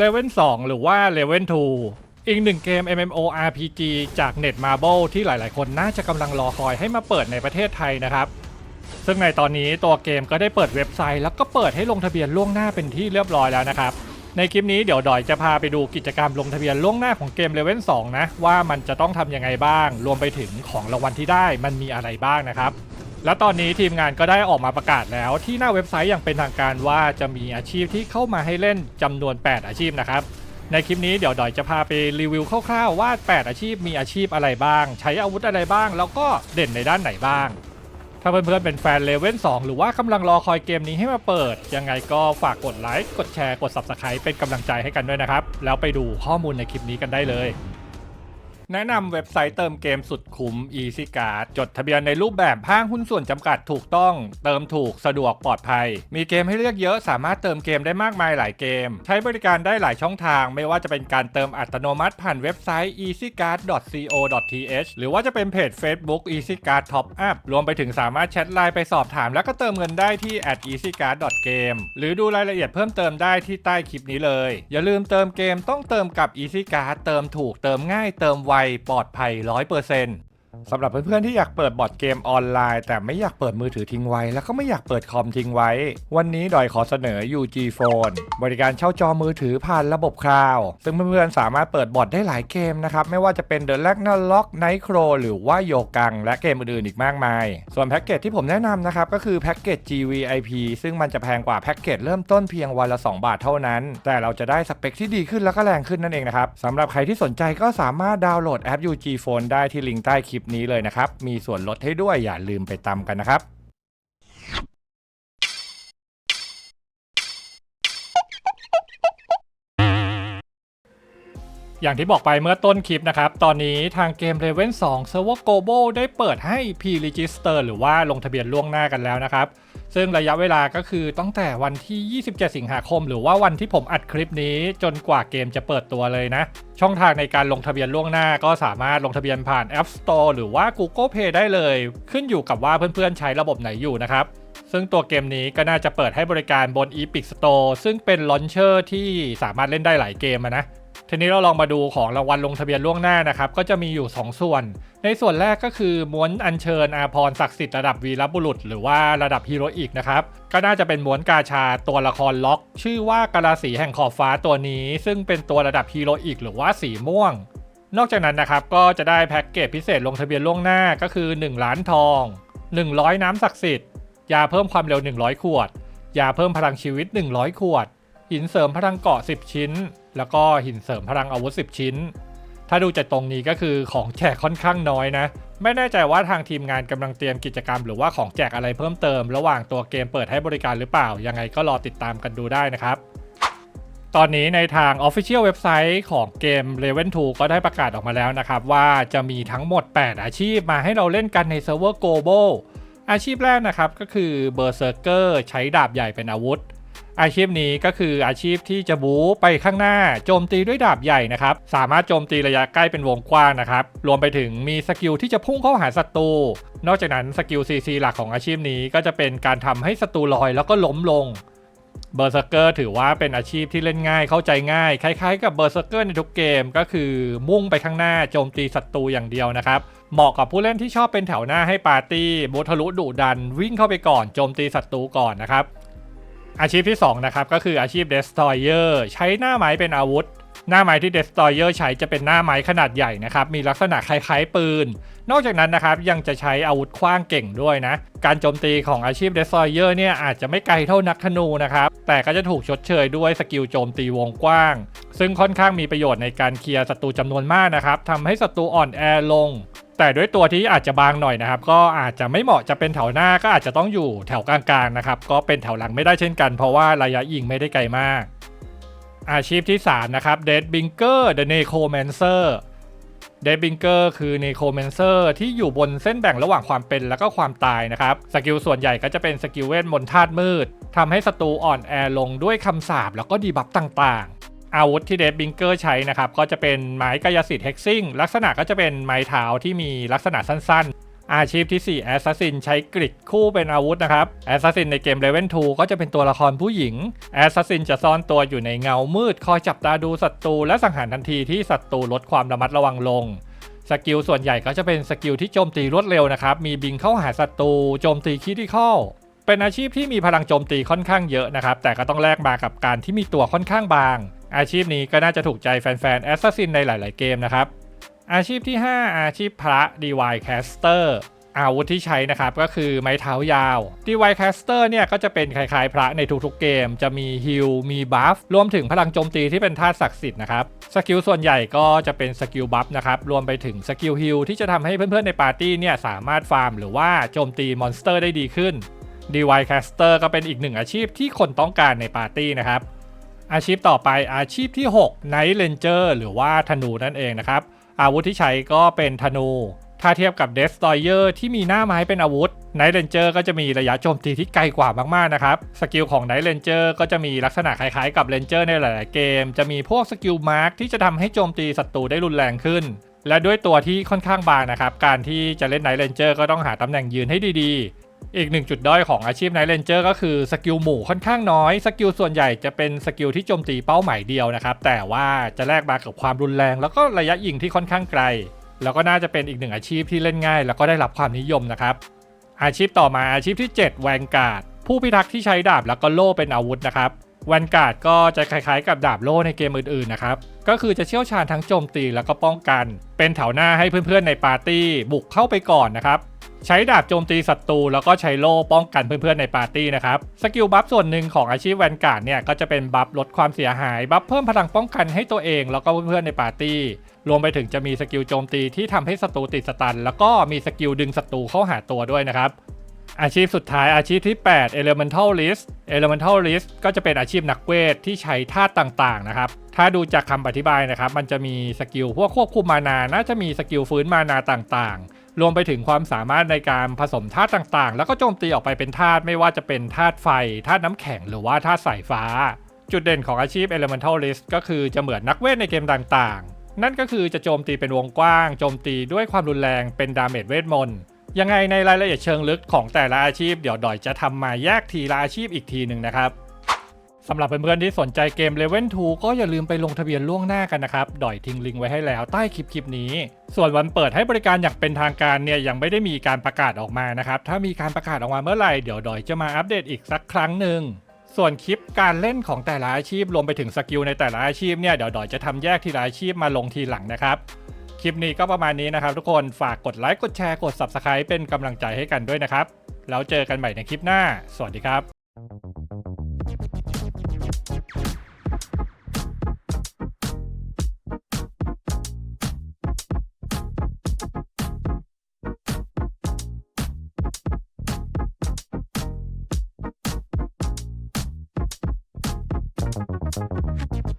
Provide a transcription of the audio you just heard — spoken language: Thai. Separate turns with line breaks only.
Level 2หรือว่า Level 2อีกหนึ่งเกม MMORPG จาก Netmarble ที่หลาย ๆ คนน่าจะกำลังรอคอยให้มาเปิดในประเทศไทยนะครับ ซึ่งในตอนนี้ตัวเกมก็ได้เปิดเว็บไซต์ แล้วก็เปิดให้ลงทะเบียนล่วงหน้าเป็นที่เรียบร้อยแล้วนะครับ ในคลิปนี้เดี๋ยวดอยจะพาไปดูกิจกรรมลงทะเบียนล่วงหน้าของเกม Level 2นะว่ามันจะต้องทำยังไงบ้าง รวมไปถึงของรางวัลที่ได้มันมีอะไรบ้างนะครับ และตอนนี้ทีมงานก็ได้ออกมาประกาศแล้วที่หน้าเว็บไซต์อย่างเป็นทางการว่าจะมีอาชีพที่เข้ามาให้เล่นจำนวน 8 อาชีพนะครับ ในคลิปนี้เดี๋ยวดอยจะพาไปรีวิวคร่าวๆว่า 8 อาชีพมีอาชีพอะไรบ้าง ใช้อาวุธอะไรบ้าง แล้วก็เด่นในด้านไหนบ้าง ถ้าเพื่อนๆเป็นแฟนเลเวล2หรือว่ากำลังรอคอยเกมนี้ให้มาเปิด ยังไงก็ฝากกดไลค์กดแชร์กด Subscribe เป็นกำลังใจให้กันด้วยนะครับแล้วไปดูข้อมูลในคลิปนี้กันได้เลย แนะนำเว็บไซต์เติมเกมสุดคุ้ม Easy Card จดทะเบียนในรูปแบบห้างหุ้นส่วนจำกัดถูกต้อง เติมถูกสะดวกปลอดภัย มีเกมให้เลือกเยอะสามารถเติมเกมได้มากมายหลายเกม ใช้บริการได้หลายช่องทาง ไม่ว่าจะเป็นการเติมอัตโนมัติผ่านเว็บไซต์ easycard.co.th หรือว่าจะเป็นเพจ Facebook easycard top up รวมไปถึงสามารถแชทไลน์ไปสอบถาม แล้วก็เติมเงินได้ที่ @easycard.game หรือดูรายละเอียดเพิ่มเติมได้ที่ใต้คลิปนี้เลย อย่าลืมเติมเกมต้องเติมกับ easycard เติมถูกเติมง่ายเติมไวปลอดภัย 100% สำหรับเพื่อนๆที่อยากเปิดบอร์ดเกมออนไลน์ แต่ไม่อยากเปิดมือถือทิ้งไว้ แล้วก็ไม่อยากเปิดคอมทิ้งไว้ วันนี้ดอยขอเสนอ UG Phone บริการเช่าจอมือถือผ่านระบบคลาวด์ซึ่งเพื่อนๆสามารถเปิดบอร์ดได้หลายเกมนะครับ ไม่ว่าจะเป็น The Ragnarok Night Crow หรือว่าโยกัง และเกมอื่นๆอีกมากมาย ส่วนแพ็กเกจที่ผมแนะนำนะครับก็คือแพ็กเกจ GVIP ซึ่งมันจะแพงกว่าแพ็กเกจเริ่มต้นเพียงวันละ 2 บาทเท่านั้น แต่เราจะได้สเปคที่ดีขึ้นแล้วก็แรงขึ้นนั่นเองนะครับสำหรับใครที่สนใจก็สามารถดาวน์โหลดแอป UG Phone ได้ที่ลิงก์ใต้คลิปนี้เลยนะครับ มีส่วนลดให้ด้วยอย่าลืมไปตามกันนะครับอย่างที่บอกไปเมื่อต้นคลิปนะครับ ตอนนี้ทางเกม Raven 2 Server Global ได้เปิดให้ Pre-Register หรือว่าลงทะเบียนล่วงหน้ากันแล้วนะครับ ซึ่งระยะเวลาก็คือตั้งแต่วันที่ 27 สิงหาคม หรือว่าวันที่ผมอัดคลิปนี้จนกว่าเกมจะเปิดตัวเลยนะ ช่องทางในการลงทะเบียนล่วงหน้าก็สามารถลงทะเบียนผ่าน App Store หรือว่า Google Play ได้เลย ขึ้นอยู่กับว่าเพื่อนๆใช้ระบบไหนอยู่นะครับซึ่งตัวเกมนี้ก็น่าจะเปิดให้บริการบน Epic Store ซึ่งเป็นลอนเชอร์ที่สามารถเล่นได้หลายเกมนะ ทีนี้เราลองมาดูของรางวัลลงทะเบียนล่วงหน้านะครับ ก็จะมีอยู่ 2 ส่วน ในส่วนแรกก็คือม้วนอัญเชิญอาพรศักดิ์สิทธิ์ระดับวีรบุรุษ หรือว่าระดับฮีโรอีกนะครับ ก็น่าจะเป็นม้วนกาชาตัวละครล็อก ชื่อว่ากาลาสีแห่งขอบฟ้าตัวนี้ ซึ่งเป็นตัวระดับฮีโรอีกหรือว่าสีม่วง นอกจากนั้นนะครับก็จะได้แพ็กเกจพิเศษลงทะเบียนล่วงหน้าก็คือ 1 ล้านทอง 100 น้ำศักดิ์สิทธิ์ยาเพิ่มความเร็ว 100 ขวดยาเพิ่มพลังชีวิต 100 ขวดหินเสริมพลังเกาะ 10 ชิ้น แล้วก็หินเสริมพลังอาวุธ 10 ชิ้น ถ้าดูจากตรงนี้ก็คือของแจกค่อนข้างน้อยนะ ไม่แน่ใจว่าทางทีมงานกำลังเตรียมกิจกรรม หรือว่าของแจกอะไรเพิ่มเติม ระหว่างตัวเกมเปิดให้บริการหรือเปล่า ยังไงก็รอติดตามกันดูได้นะครับตอนนี้ในทาง Official เว็บไซต์ของเกม Raven 2 ก็ได้ประกาศออกมาแล้วนะครับ ว่าจะมีทั้งหมด 8 อาชีพมาให้เราเล่นกันในเซิร์ฟเวอร์ Global อาชีพแรกนะครับก็คือ Berserker ใช้ดาบใหญ่เป็นอาวุธ อาชีพนี้ก็คืออาชีพที่จะบู๊ไปข้างหน้าโจมตีด้วยดาบใหญ่นะครับ สามารถโจมตีระยะใกล้เป็นวงกว้างนะครับ รวมไปถึงมีสกิลที่จะพุ่งเข้าหาศัตรู นอกจากนั้นสกิล CC หลักของอาชีพนี้ก็จะเป็นการทำให้ศัตรูลอยแล้วก็ล้มลงเบอร์เซอร์เกอร์ถือว่าเป็นอาชีพที่เล่นง่ายเข้าใจง่าย คล้ายๆกับเบอร์เซอร์เกอร์ในทุกเกมก็คือมุ่งไปข้างหน้าโจมตีศัตรูอย่างเดียวนะครับ เหมาะกับผู้เล่นที่ชอบเป็นแถวหน้าให้ปาร์ตี้บูทะลุดุดัน วิ่งเข้าไปก่อนโจมตีศัตรูก่อนนะครับ อาชีพที่ 2 นะครับ ก็คืออาชีพ Destroyer ใช้หน้าไม้เป็นอาวุธ หน้าไม้ที่ Destroyer ใช้จะเป็นหน้าไม้ขนาดใหญ่นะครับ มีลักษณะคล้ายๆปืน นอกจากนั้นนะครับยังจะใช้อาวุธคว้างเก่งด้วยนะ การโจมตีของอาชีพ Destroyer เนี่ยอาจจะไม่ไกลเท่านักธนูนะครับ แต่ก็จะถูกชดเชยด้วยสกิลโจมตีวงกว้าง ซึ่งค่อนข้างมีประโยชน์ในการเคลียร์ศัตรูจำนวนมากนะครับทำให้ศัตรูอ่อนแอลง แต่ด้วยตัวที่อาจจะบางหน่อยนะครับ ก็อาจจะไม่เหมาะจะเป็นแถวหน้าก็อาจจะต้องอยู่แถวกลางๆนะครับก็เป็นแถวหลังไม่ได้เช่นกัน เพราะว่าระยะยิงไม่ได้ไกลมาก อาชีพที่ 3 นะครับ Dead Binker The Necromancer Dead Binker คือ Necromancer ที่อยู่บนเส้นแบ่งระหว่างความเป็นและก็ความตายนะครับ สกิลส่วนใหญ่ก็จะเป็นสกิลเวทมนต์ธาตุมืดทำให้ศัตรูอ่อนแอลงด้วยคำสาปแล้วก็ดีบัฟต่าง อาวุธที่เดดบิงเกอร์ใช้นะครับ ก็จะเป็นไม้กายสิทธิ์เฮกซิ่งลักษณะก็จะเป็นไม้เท้าที่มีลักษณะสั้นๆ อาชีพที่4 Assassin ใช้กริดคู่เป็นอาวุธนะครับ Assassin ในเกม Level 2ก็จะเป็นตัวละครผู้หญิง Assassin จะซ่อนตัวอยู่ในเงามืด คอยจับตาดูศัตรูและสังหารทันทีที่ศัตรูลดความระมัดระวังลงสกิลส่วนใหญ่ก็จะเป็นสกิลที่โจมตีรวดเร็วนะครับ มีบิงเข้าหาศัตรูโจมตีคิดิคอลเป็นอาชีพที่มีพลังโจมตีค่อนข้างเยอะนะครับ แต่ก็ต้องแลกมากับการที่มีตัวค่อนข้างบาง อาชีพนี้ก็น่าจะถูกใจแฟนๆ Assassin ในหลาย ๆ เกมนะครับ อาชีพที่ 5 อาชีพพระ DY Caster อาวุธที่ใช้นะครับก็คือไม้เท้ายาว DY Caster เนี่ยก็จะเป็นคล้ายๆ พระในทุกๆเกม จะมีฮิลมีบัฟรวมถึงพลังโจมตีที่เป็นธาตุศักดิ์สิทธิ์นะครับ สกิลส่วนใหญ่ก็จะเป็นสกิลบัฟนะครับ รวมไปถึงสกิลฮิลที่จะทำให้เพื่อนๆในปาร์ตี้เนี่ยสามารถฟาร์มหรือว่าโจมตีมอนสเตอร์ได้ดีขึ้น DY Caster ก็เป็นอีกหนึ่งอาชีพที่คนต้องการในปาร์ตี้นะครับ อาชีพต่อไปอาชีพที่ 6 Night Ranger หรือว่าธนูนั่นเองนะครับ อาวุธที่ใช้ก็เป็นธนู ถ้าเทียบกับ Destroyer ที่มีหน้าไม้เป็นอาวุธ Night Ranger ก็จะมีระยะโจมตีที่ไกลกว่ามากๆนะครับ สกิลของ Night Ranger ก็จะมีลักษณะคล้ายๆกับ Ranger ในหลายๆเกม จะมีพวกสกิลมาร์กที่จะทำให้โจมตีศัตรูได้รุนแรงขึ้น และด้วยตัวที่ค่อนข้างบางนะครับ การที่จะเล่น Night Ranger ก็ต้องหาตำแหน่งยืนให้ดีๆ อีกหนึ่งจุดด้อยของอาชีพ Night Ranger ก็คือสกิลหมู่ค่อนข้างน้อย สกิลส่วนใหญ่จะเป็นสกิลที่โจมตีเป้าหมายเดียวนะครับ แต่ว่าจะแลกมากับความรุนแรง แล้วก็ระยะยิงที่ค่อนข้างไกล แล้วก็น่าจะเป็นอีกหนึ่งอาชีพที่เล่นง่าย แล้วก็ได้รับความนิยมนะครับ อาชีพต่อมาอาชีพที่ 7 แวนการ์ดผู้พิทักษ์ที่ใช้ดาบแล้วก็โล่เป็นอาวุธนะครับแวนการ์ดก็จะคล้ายๆกับดาบโล่ในเกมอื่นๆนะครับ ก็คือจะเชี่ยวชาญทั้งโจมตีแล้วก็ป้องกัน เป็นแถวหน้าให้เพื่อนๆในปาร์ตี้บุกเข้าไปก่อนนะครับ ใช้ดาบโจมตีศัตรูแล้วก็ใช้โล่ป้องกันเพื่อนๆในปาร์ตี้นะครับ สกิลบัฟส่วนหนึ่งของอาชีพแวนการ์ดเนี่ยก็จะเป็นบัฟลดความเสียหาย บัฟเพิ่มพลังป้องกันให้ตัวเอง แล้วก็เพื่อนๆในปาร์ตี้ รวมไปถึงจะมีสกิลโจมตีที่ทำให้ศัตรูติดสตัน แล้วก็มีสกิลดึงศัตรูเข้าหาตัวด้วยนะครับอาชีพสุดท้ายอาชีพที่ 8 Elemental List Elemental List ก็จะเป็นอาชีพนักเวทที่ใช้ธาตุต่างๆนะครับ ถ้าดูจากคำอธิบายนะครับ มันจะมีสกิลพวกควบคุมมานา น่าจะมีสกิลฟื้นมานาต่างๆ รวมไปถึงความสามารถในการผสมธาตุต่างๆ แล้วก็โจมตีออกไปเป็นธาตุไม่ว่าจะเป็นธาตุไฟธาตุน้ำแข็งหรือว่าธาตุสายฟ้า จุดเด่นของอาชีพ Elemental List ก็คือจะเหมือนนักเวทในเกมต่างๆ นั่นก็คือจะโจมตีเป็นวงกว้างโจมตีด้วยความรุนแรงเป็นดาเมจเวทมนต์ยังไงในรายละเอียดเชิงลึกของแต่ละอาชีพเดี๋ยวดอยจะทำมาแยกทีละอาชีพอีกทีหนึ่งนะครับ สำหรับเพื่อนๆที่สนใจเกม Level 2ก็อย่าลืมไปลงทะเบียนล่วงหน้ากันนะครับ ดอยทิ้งลิงก์ไว้ให้แล้วใต้คลิปคลิปนี้ ส่วนวันเปิดให้บริการอย่างเป็นทางการเนี่ยยังไม่ได้มีการประกาศออกมานะครับ ถ้ามีการประกาศออกมาเมื่อไหร่เดี๋ยวดอยจะมาอัปเดตอีกสักครั้งหนึ่งส่วนคลิปการเล่นของแต่ละอาชีพรวมไปถึงสกิลในแต่ละอาชีพเนี่ยเดี๋ยวดอยจะทำแยกทีละอาชีพมาลงทีหลังนะครับคลิปนี้ก็ประมาณนี้นะครับ ทุกคนฝากกดไลค์กดแชร์กด Subscribe เป็นกำลังใจให้กันด้วยนะครับ แล้วเจอกันใหม่ในคลิปหน้า สวัสดีครับ Thank you.